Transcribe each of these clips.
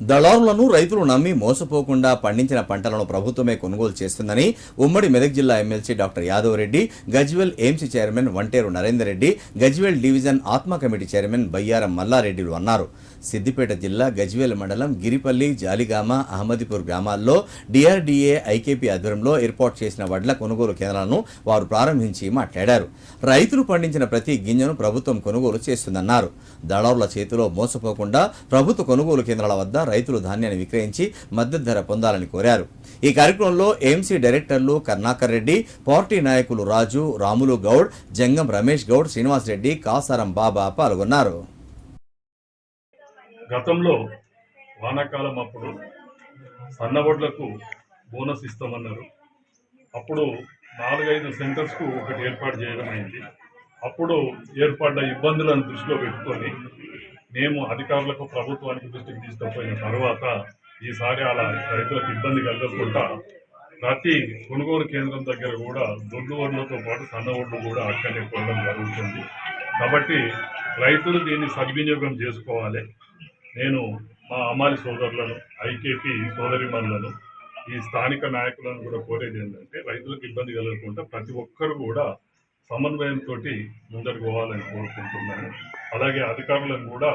దళారులను రైతులు నమ్మి మోసపోకుండా పండించిన పంటలను ప్రభుత్వమే కొనుగోలు చేస్తుందని ఉమ్మడి మెదక్ జిల్లా MLC doctor Yadav Reddy Gajwel AMC chairman Vanteru Narender Reddy Gajwel division ఆత్మ కమిటీ చైర్మన్ బయ్యారం మల్లారెడ్డిలు అన్నారు. సిద్దిపేట జిల్లా గజ్వేల్ మండలం గిరిపల్లి జాలిగామ అహ్మదిపూర్ గ్రామాల్లో డిఆర్డీఏ ఐకేపీ ఆధ్వర్యంలో ఏర్పాటు చేసిన వడ్ల కొనుగోలు కేంద్రాలను వారు ప్రారంభించి మాట్లాడారు. రైతులు పండించిన ప్రతి గింజను ప్రభుత్వం కొనుగోలు చేస్తుందన్నారు. దళారుల చేతిలో మోసపోకుండా ప్రభుత్వ కొనుగోలు కేంద్రాల వద్ద రైతులు ధాన్యాన్ని విక్రయించి మద్దతు ధర పొందాలని కోరారు. ఈ కార్యక్రమంలో ఏఎంసీ డైరెక్టర్లు కర్ణాకర్ రెడ్డి పార్టీ నాయకులు రాజు రాములు గౌడ్ జంగం రమేష్ గౌడ్ శ్రీనివాస్ రెడ్డి కాసారం బాబా పాల్గొన్నారు. గతంలో వానాకాలం అప్పుడు సన్నబొడ్లకు బోనస్ ఇస్తామన్నారు. అప్పుడు నాలుగైదు సెంటర్స్కు ఒకటి ఏర్పాటు చేయడం అయింది. అప్పుడు ఏర్పడ్డ ఇబ్బందులను దృష్టిలో పెట్టుకొని మేము అధికారులకు ప్రభుత్వానికి దృష్టికి తీసుకుపోయిన తర్వాత ఈసారి అలా రైతులకు ఇబ్బంది కలగకుండా ప్రతి కొనుగోలు కేంద్రం దగ్గర కూడా దొడ్డు ఒడ్లతో పాటు సన్న ఒడ్లు కూడా అక్కడే కొనడం జరుగుతుంది. కాబట్టి రైతులు దీన్ని సద్వినియోగం చేసుకోవాలి. నేను మా అమ్మాలి సోదరులను ఐకేపీ సోదరిమణులను ఈ స్థానిక నాయకులను కూడా కోరేది ఏంటంటే రైతులకు ఇబ్బంది కలగకుండా ప్రతి ఒక్కరు కూడా సమన్వయంతో ముందరు పోవాలని కోరుకుంటున్నాను. అలాగే అధికారులను కూడా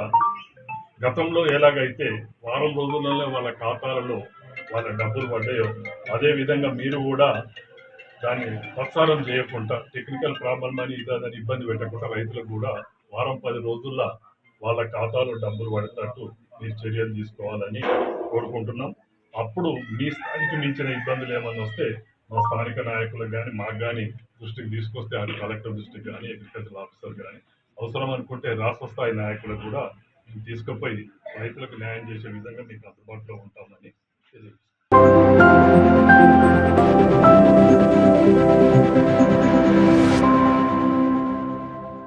గతంలో ఎలాగైతే వారం రోజులలో వాళ్ళ ఖాతాలలో వాళ్ళ డబ్బులు పడ్డాయో అదేవిధంగా మీరు కూడా దాన్ని ప్రసారం చేయకుండా టెక్నికల్ ప్రాబ్లం అని ఇదని ఇబ్బంది పెట్టకుండా రైతులకు కూడా వారం పది రోజుల్లో వాళ్ళ ఖాతాలో డబ్బులు పడేటట్టు మీరు చర్యలు తీసుకోవాలని కోరుకుంటున్నాం. అప్పుడు మీ స్థాయికి మించిన ఇబ్బందులు ఏమైనా వస్తే మా స్థానిక నాయకులకు కానీ మాకు కానీ దృష్టికి తీసుకొస్తే అది కలెక్టర్ దృష్టికి కానీ అగ్రికల్చర్ ఆఫీసర్ కానీ అవసరం అనుకుంటే రాష్ట్ర స్థాయి నాయకులకు కూడా మేము తీసుకుపోయి రైతులకు న్యాయం చేసే విధంగా మీకు అందుబాటులో ఉంటామని